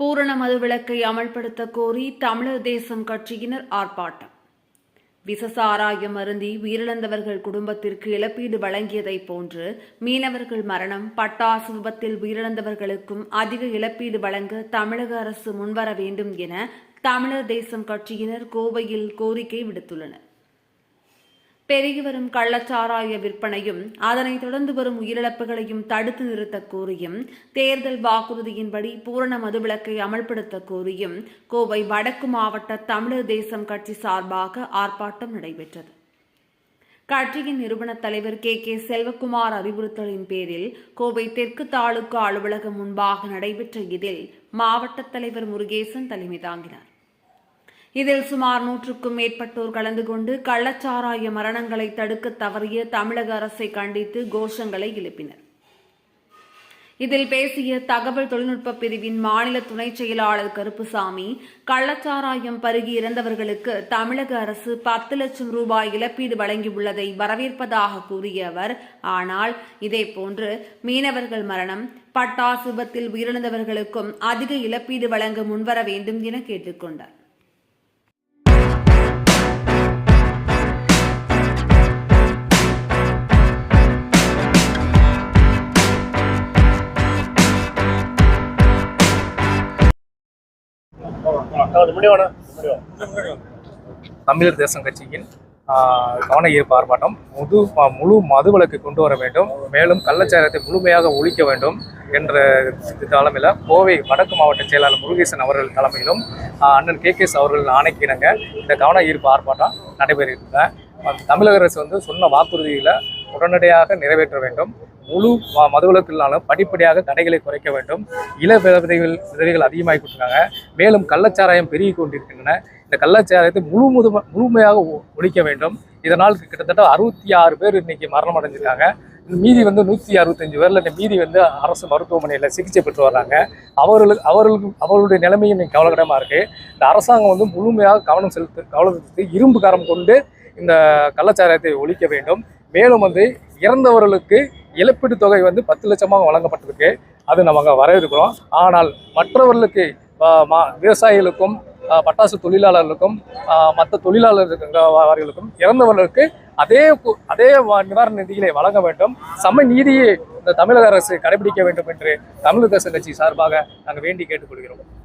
பூரண மதுவிலக்கை அமல்படுத்த கோரி தமிழர் தேசம் கட்சியினர் ஆர்ப்பாட்டம். விசசாராயம் அருந்தி உயிரிழந்தவர்கள் குடும்பத்திற்கு இழப்பீடு வழங்கியதைப் போன்று மீனவர்கள் மரணம் பட்டாசு விபத்தில் உயிரிழந்தவர்களுக்கும் அதிக இழப்பீடு வழங்க தமிழக அரசு முன்வர வேண்டும் என தமிழர் தேசம் கட்சியினர் கோவையில் கோரிக்கை விடுத்துள்ளனர். பெருகி வரும் கள்ளச்சாராய விற்பனையும் அதனைத் தொடர்ந்து வரும் உயிரிழப்புகளையும் தடுத்து நிறுத்த கோரியும் தேர்தல் வாக்குறுதியின்படி பூரண மதுவிலக்கை அமல்படுத்த கோரியும் கோவை வடக்கு மாவட்ட தமிழர் தேசம் கட்சி சார்பாக ஆர்ப்பாட்டம் நடைபெற்றது. கட்சியின் நிறுவன தலைவர் கே. கே. செல்வகுமார் அறிவுறுத்தலின் பேரில் கோவை தெற்கு தாலுகா அலுவலகம் முன்பாக நடைபெற்ற இதில் மாவட்ட தலைவர் முருகேசன் தலைமை தாங்கினார். இதில் சுமார் நூற்றுக்கும் மேற்பட்டோர் கலந்து கொண்டு கள்ளச்சாராய மரணங்களை தடுக்க தவறிய தமிழக அரசை கண்டித்து கோஷங்களை எழுப்பினர். இதில் பேசிய தகவல் தொழில்நுட்ப பிரிவின் மாநில துணை செயலாளர் கருப்புசாமி கள்ளச்சாராயம் பருகி இறந்தவர்களுக்கு தமிழக அரசு பத்து லட்சம் ரூபாய் இழப்பீடு வழங்கியுள்ளதை வரவேற்பதாக கூறிய அவர் ஆனால் இதேபோன்று மீனவர்கள் மரணம் பட்டாசு விபத்தில் உயிரிழந்தவர்களுக்கும் அதிக இழப்பீடு வழங்க முன்வர வேண்டும் என கேட்டுக்கொண்டார். தமிழர் தேசம் கட்சியின் கவன ஈர்ப்பு ஆர்ப்பாட்டம் முது ம- முழு மதுவிலக்கு கொண்டு வர வேண்டும். மேலும் கள்ளச்சாரத்தை முழுமையாக ஒழிக்க வேண்டும் என்ற தலைமையில் கோவை வடக்கு மாவட்ட செயலாளர் முருகேசன் அவர்கள் தலைமையிலும் அண்ணன் கே கேஸ் அவர்கள் ஆணைக்கிணங்க இந்த கவன ஈர்ப்பு ஆர்ப்பாட்டம் நடைபெறுகிறது. தமிழக அரசு வந்து சொன்ன வாக்குறுதிகளை உடனடியாக நிறைவேற்ற வேண்டும். முழு ம- மதுவிலக்கில்லாலும் படிப்படியாக தடைகளை குறைக்க வேண்டும். இள விதவைகள் விதவைகள் அதிகமாகி கொடுத்துருக்காங்க மேலும் கள்ளச்சாராயம் பெருகி கொண்டிருக்கின்றன. இந்த கள்ளச்சாராயத்தை முழு முது முழுமையாக ஒ- ஒழிக்க வேண்டும். இதனால் கிட்டத்தட்ட அறுபத்தி ஆறு பேர் இன்னைக்கு மரணம் அடைஞ்சிருக்காங்க. மீதி வந்து நூற்றி அறுபத்தஞ்சு பேரில் இந்த மீதி வந்து அரசு மருத்துவமனையில் சிகிச்சை பெற்று வர்றாங்க. அவர்களுக்கு அவர்களுக்கு அவர்களுடைய நிலைமையும் இன்னைக்கு கவலைக்கிடமாக இருக்குது இந்த அரசாங்கம் வந்து முழுமையாக கவனம் செலுத்து கவனம் செலுத்தி இரும்பு காரம் கொண்டு இந்த கள்ளச்சாராயத்தை ஒழிக்க வேண்டும். மேலும் வந்து இறந்தவர்களுக்கு இழப்பீட்டு தொகை வந்து பத்து லட்சமாக வழங்கப்பட்டிருக்கு. அது நம்ம வரவேற்கிறோம். ஆனால் மற்றவர்களுக்கு மா- விவசாயிகளுக்கும் பட்டாசு தொழிலாளர்களுக்கும் மற்ற தொழிலாளர்களுக்கும் இறந்தவர்களுக்கு அதே அதே நிவாரண நிதிகளை வழங்க வேண்டும். சம நீதியை இந்த தமிழக அரசு கடைபிடிக்க வேண்டும் என்று தமிழக அரசு கட்சி சார்பாக நாங்கள் வேண்டி கேட்டுக்கொள்கிறோம்.